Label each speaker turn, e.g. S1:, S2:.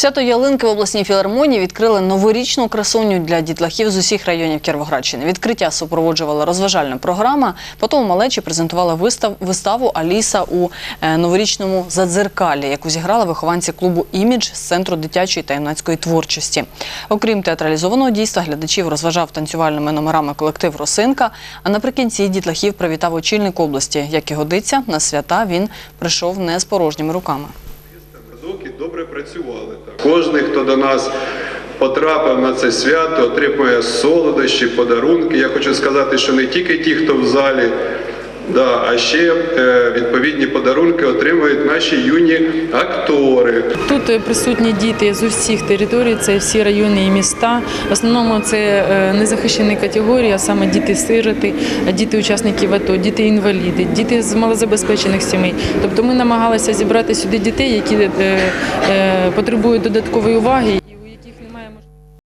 S1: Свято ялинки в обласній філармонії відкрили новорічну красуню для дітлахів з усіх районів Кіровоградщини. Відкриття супроводжувала розважальна програма. Потім малечі презентувала вистав, виставу Аліса у е, новорічному задзеркалі, яку зіграли вихованці клубу Імідж з центру дитячої та юнацької творчості. Окрім театралізованого дійства, глядачів розважав танцювальними номерами колектив Росинка. А наприкінці дітлахів привітав очільник області. Як і годиться, на свята він прийшов не з порожніми руками.
S2: Добре працювали. Кожний, хто до нас потрапив на це свято, отримує солодощі, подарунки. Я хочу сказати, що не тільки ті, хто в залі, да, а ще е, відповідні подарунки отримують наші юні актори.
S3: Тут е, присутні діти з усіх територій, це всі райони і міста. В основному це е, незахищені категорії, а саме діти-сироти, діти учасників АТО, діти-інваліди, діти з малозабезпечених сімей. Тобто ми намагалися зібрати сюди дітей, які потребують додаткової уваги